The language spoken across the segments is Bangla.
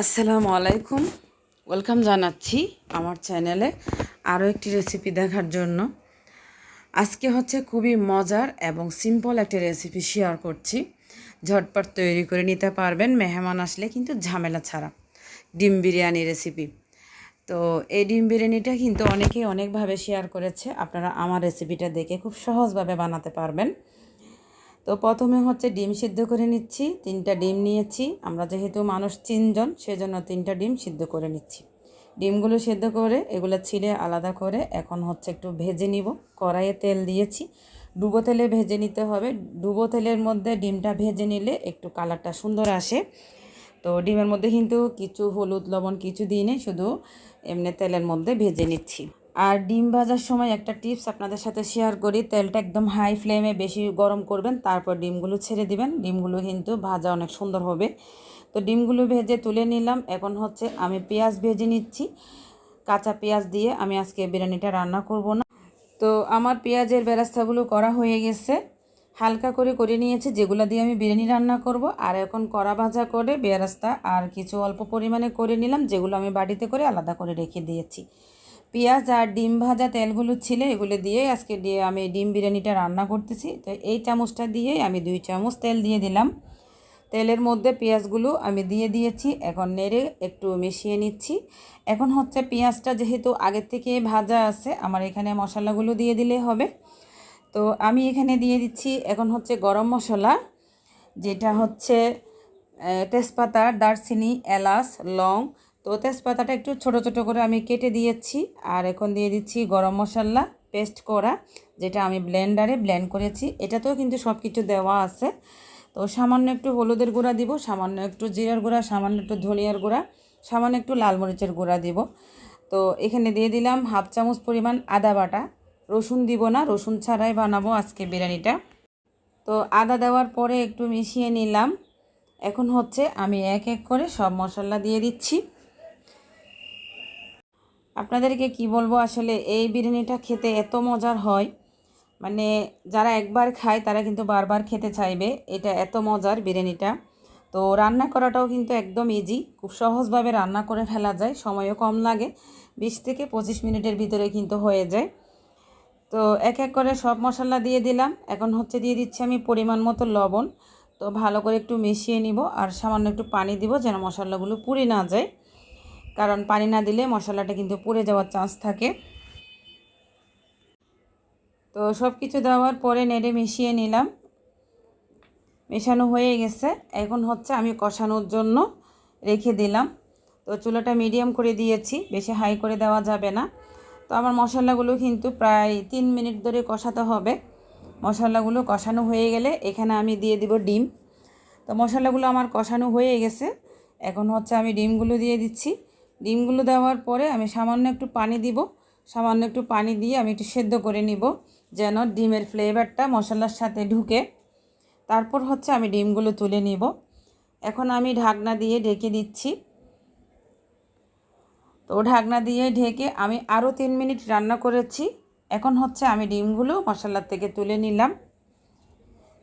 আসসালামু আলাইকুম। ওয়েলকাম জানাচ্ছি আমার চ্যানেলে আরও একটি রেসিপি দেখার জন্য। আজকে হচ্ছে খুবই মজার এবং সিম্পল একটি রেসিপি শেয়ার করছি। ঝটপট তৈরি করে নিতে পারবেন, মেহমান আসলে কিন্তু ঝামেলা ছাড়া। ডিম বিরিয়ানি রেসিপি তো এই ডিম বিরিয়ানিটা কিন্তু অনেকেই অনেকভাবে শেয়ার করেছে। আপনারা আমার রেসিপিটা দেখে খুব সহজভাবে বানাতে পারবেন। তো প্রথমে হচ্ছে ডিম সিদ্ধ করে নিচ্ছি, তিনটা ডিম নিয়েছি। আমরা যেহেতু মানুষ তিনজন, সেজন্য তিনটা ডিম সিদ্ধ করে নিচ্ছি। ডিমগুলো সিদ্ধ করে এগুলো ছিঁড়ে আলাদা করে এখন হচ্ছে একটু ভেজে নিব। কড়াইয়ে তেল দিয়েছি। ডুবো তেলে ভেজে নিতে হবে। ডুবো তেলের মধ্যে ডিমটা ভেজে নিলে একটু কালারটা সুন্দর আসে। তো ডিমের মধ্যে কিন্তু কিছু হলুদ, লবণ কিছু দিই নেই শুধু এমনি তেলের মধ্যে ভেজে নিচ্ছি। আর ডিম ভাজার সময় একটা টিপস আপনাদের সাথে শেয়ার করি, তেলটা একদম হাই ফ্লেমে বেশি গরম করবেন, তারপর ডিমগুলো ছেড়ে দিবেন, ডিমগুলো কিন্তু ভাজা অনেক সুন্দর হবে। তো ডিমগুলো ভেজে তুলে নিলাম, এখন হচ্ছে আমি পেঁয়াজ ভেজে নিচ্ছি। কাঁচা পেঁয়াজ দিয়ে আমি আজকে বিরিয়ানিটা রান্না করব না। তো আমার পেঁয়াজের বেরাস্তাগুলো করা হয়ে গেছে। হালকা করে করে নিয়েছি, যেগুলো দিয়ে আমি বিরিয়ানি রান্না করব। আর এখন কড়া ভাজা করে বেরাস্তা আর কিছু অল্প পরিমাণে করে নিলাম, যেগুলো আমি বাড়িতে করে আলাদা করে রেখে দিয়েছি। পেঁয়াজ আর ডিম ভাজা তেলগুলো ছিল, এগুলো দিয়ে আজকে দিয়ে আমি ডিম বিরিয়ানিটা রান্না করতেছি। তো এই চামচটা দিয়ে আমি দুই চামচ তেল দিয়ে দিলাম। তেলের মধ্যে পেঁয়াজগুলো আমি দিয়ে দিয়েছি, এখন নেড়ে একটু মিশিয়ে নিচ্ছি। এখন হচ্ছে পেঁয়াজটা যেহেতু আগের থেকে ভাজা আছে, আমার এখানে মশলাগুলো দিয়ে দিলে হবে। তো আমি এখানে দিয়ে দিচ্ছি এখন হচ্ছে গরম মশলা, যেটা হচ্ছে তেজপাতা, দারচিনি, এলাচ, লং তো তেজপাতাটা একটু ছোট ছোট করে আমি কেটে দিয়েছি। আর এখন দিয়ে দিচ্ছি গরম মশলা, পেস্ট করা, যেটা আমি ব্লেন্ডারে ব্লেন্ড করেছি। এটাতেও কিন্তু সব কিছু দেওয়া আছে। তো সামান্য একটু হলুদের গুঁড়া দিব, সামান্য একটু জিরার গুঁড়া, সামান্য একটু ধনিয়ার গুঁড়া, সামান্য একটু লাল মরিচের গুঁড়া দিব। তো এখানে দিয়ে দিলাম হাফ চামচ পরিমাণ আদা বাটা। রসুন দিব না, রসুন ছাড়াই বানাবো আজকে বিরিয়ানিটা। তো আদা দেওয়ার পরে একটু মিশিয়ে নিলাম। এখন হচ্ছে আমি এক এক করে সব মশলা দিয়ে দিচ্ছি। আপনাদেরকে কি বলব? আসলে এই বিরিয়ানিটা খেতে এত মজার হয়। মানে যারা একবার খায়, তারা কিন্তু বারবার খেতে চাইবে। এটা এত মজার বিরিয়ানিটা। তো রান্না করাটাও কিন্তু একদম ইজি খুব সহজভাবে রান্না করে ফেলা যায়। সময়ও কম লাগে। বিশ থেকে পঁচিশ মিনিটের ভিতরে কিন্তু হয়ে যায়। তো এক এক করে সব মশলা দিয়ে দিলাম। এখন হচ্ছে দিয়ে দিচ্ছি আমি পরিমাণ মতো লবণ। তো ভালো করে একটু মিশিয়ে নিব আর সামান্য একটু পানি দিব যেন মশলাগুলো পুড়ে না যায়। কারণ পানি না দিলে মশলাটা কিন্তু পুড়ে যাওয়ার চান্স থাকে। তো সব কিছু দেওয়ার পরে নেড়ে মিশিয়ে নিলাম। মেশানো হয়ে গেছে। এখন হচ্ছে আমি কষানোর জন্য রেখে দিলাম। তো চুলাটা মিডিয়াম করে দিয়েছি, বেশি হাই করে দেওয়া যাবে না। তো আমার মশলাগুলো কিন্তু প্রায় তিন মিনিট ধরে কষাতে হবে। মশলাগুলো কষানো হয়ে গেলে এখানে আমি দিয়ে দিব ডিম। তো মশলাগুলো আমার কষানো হয়ে গেছে। এখন হচ্ছে আমি ডিমগুলো দিয়ে দিচ্ছি। ডিমগুলো দেওয়ার পরে আমি সামান্য একটু পানি দিব। সামান্য একটু পানি দিয়ে আমি একটু সেদ্ধ করে নিব যেন ডিমের ফ্লেভারটা মশলার সাথে ঢুকে। তারপর হচ্ছে আমি ডিমগুলো তুলে নিব। এখন আমি ঢাকনা দিয়ে ঢেকে দিচ্ছি। তো ঢাকনা দিয়ে ঢেকে আমি আরও তিন মিনিট রান্না করেছি। এখন হচ্ছে আমি ডিমগুলো মশলার থেকে তুলে নিলাম।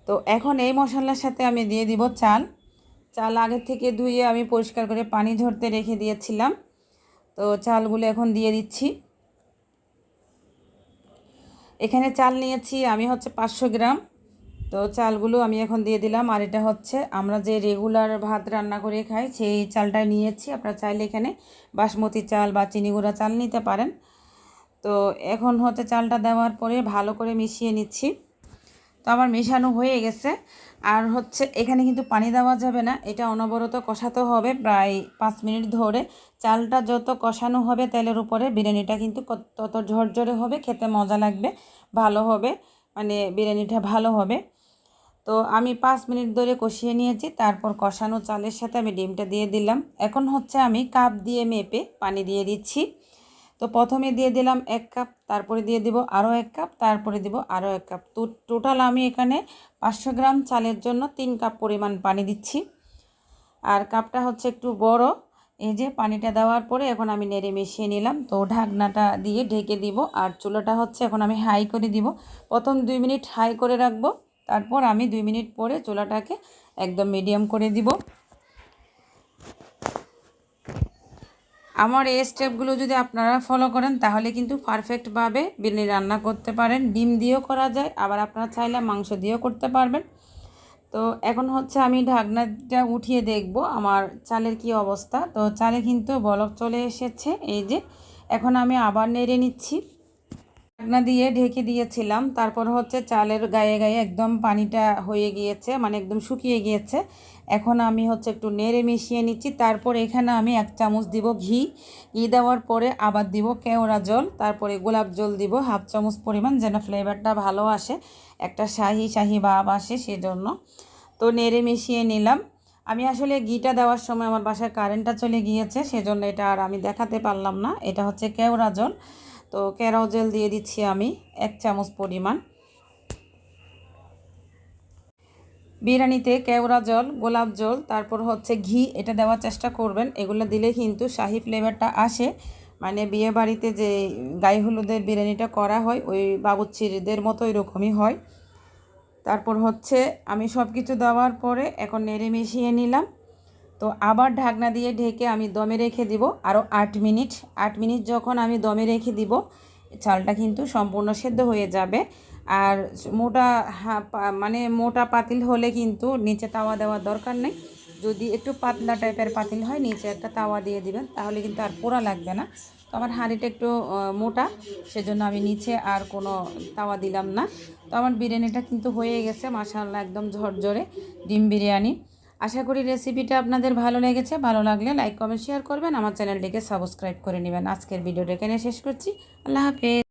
তো এখন এই মশলার সাথে আমি দিয়ে দিব চাল। চাল আগে থেকে ধুয়ে আমি পরিষ্কার করে পানি ঝরতে রেখে দিয়েছিলাম। তো চালগুলো এখন দিয়ে দিচ্ছি। এখানে চাল নিয়েছি আমি হচ্ছে পাঁচশো গ্রাম। তো চালগুলো আমি এখন দিয়ে দিলাম আর এটা হচ্ছে আমরা যে রেগুলার ভাত রান্না করে খাই সেই চালটা নিয়েছি। আপনারা চাইলে এখানে বাসমতি চাল বা চিনি গুঁড়া চাল নিতে পারেন। তো এখন হচ্ছে চালটা দেওয়ার পরে ভালো করে মিশিয়ে নিচ্ছি। তো আমার মেশানো হয়ে গেছে। আর হচ্ছে এখানে কিন্তু পানি দেওয়া যাবে না, এটা অনবরত কষাতে হবে প্রায় পাঁচ মিনিট ধরে। চালটা যত কষানো হবে তেলের উপরে, বিরিয়ানিটা কিন্তু তত ঝরঝরে হবে, খেতে মজা লাগবে, ভালো হবে মানে বিরিয়ানিটা ভালো হবে। তো আমি পাঁচ মিনিট ধরে কষিয়ে নিয়েছি, তারপর কষানো চালের সাথে আমি ডিমটা দিয়ে দিলাম। এখন হচ্ছে আমি কাপ দিয়ে মেপে পানি দিয়ে দিচ্ছি। তো প্রথমে দিয়ে দিলাম এক কাপ, তারপরে দিয়ে দিব আরও এক কাপ, তারপরে দিব আরও এক কাপ। তো টোটাল আমি এখানে পাঁচশো গ্রাম চালের জন্য তিন কাপ পরিমাণ পানি দিচ্ছি। আর কাপটা হচ্ছে একটু বড়। এই যে পানিটা দেওয়ার পরে এখন আমি নেড়ে মিশিয়ে নিলাম। তো ঢাকনাটা দিয়ে ঢেকে দিব আর চুলোটা হচ্ছে এখন আমি হাই করে দিব। প্রথম দুই মিনিট হাই করে রাখব। তারপর আমি দুই মিনিট পরে চুলাটাকে একদম মিডিয়াম করে দিব। আমার এই স্টেপগুলো যদি আপনারা ফলো করেন, তাহলে কিন্তু পারফেক্টভাবে বিরিয়ানি রান্না করতে পারেন। ডিম দিয়েও করা যায়, আবার আপনারা চাইলে মাংস দিয়েও করতে পারবেন। তো এখন হচ্ছে আমি ঢাকনাটা উঠিয়ে দেখব আমার চালের কি অবস্থা। তো চালে কিন্তু বলক চলে এসেছে, এই যে। এখন আমি আবার নেড়ে নিচ্ছি। ঢাকনা দিয়ে ঢেকে দিয়েছিলাম। তারপর হচ্ছে চালের গায়ে গায়ে একদম পানিটা হয়ে গিয়েছে মানে একদম শুকিয়ে গিয়েছে। এখন আমি হচ্ছে একটু নেড়ে মিশিয়ে নিচ্ছি। তারপর এখানে আমি এক চামচ দিব ঘি। ঘি দেওয়ার পরে আবার দিব কেওড়া জল। তারপরে গোলাপ জল দিব, হাফ চামচ পরিমাণ যেন ফ্লেভারটা ভালো আসে। একটা শাহি শাহি ভাব আসে সেজন্য। তো নেড়ে মিশিয়ে নিলাম। আমি আসলে ঘিটা দেওয়ার সময় আমার বাসায় কারেন্টটা চলে গিয়েছে, সেজন্য এটা আর আমি দেখাতে পারলাম না। এটা হচ্ছে কেওড়া জল। তো কেরাও জেল দিয়ে দিচ্ছি আমি এক চামচ পরিমাণ। বিরিয়ানিতে কেওড়া জল, গোলাপ জল, তারপর হচ্ছে ঘি, এটা দেওয়ার চেষ্টা করবেন। এগুলো দিলে কিন্তু শাহি ফ্লেভারটা আসে। মানে বিয়ে বাড়িতে যে গায়ে হলুদের বিরিয়ানিটা করা হয়, ওই বাবুচ্চিরদের মতো এরকমই হয়। তারপর হচ্ছে আমি সব কিছু দেওয়ার পরে এখন নেড়ে মিশিয়ে নিলাম। তো আবার ঢাকনা দিয়ে ঢেকে আমি দমে রেখে দিব। আরও আট মিনিট। আট মিনিট যখন আমি দমে রেখে দিব, চালটা কিন্তু সম্পূর্ণ সেদ্ধ হয়ে যাবে। আর মোটা মানে মোটা পাতিল হলে কিন্তু নিচে তাওয়া দেওয়ার দরকার নেই। যদি একটু পাতলা টাইপের পাতিল হয়, নিচে একটা তাওয়া দিয়ে দিবেন, তাহলে কিন্তু আর পোড়া লাগবে না। তো আমার হাঁড়িটা একটু মোটা, সেজন্য আমি নিচে আর কোনো তাওয়া দিলাম না। তো আমার বিরিয়ানিটা কিন্তু হয়ে গেছে মাসাল্লাহ একদম ঝরঝরে ডিম বিরিয়ানি। আশা করি রেসিপিটা আপনাদের ভালো লেগেছে। ভালো লাগলে লাইক কমেন্ট শেয়ার করবেন। আমার চ্যানেলটিকে সাবস্ক্রাইব করে নেবেন। আজকের ভিডিওটা এখানে শেষ করছি। আল্লাহ হাফেজ।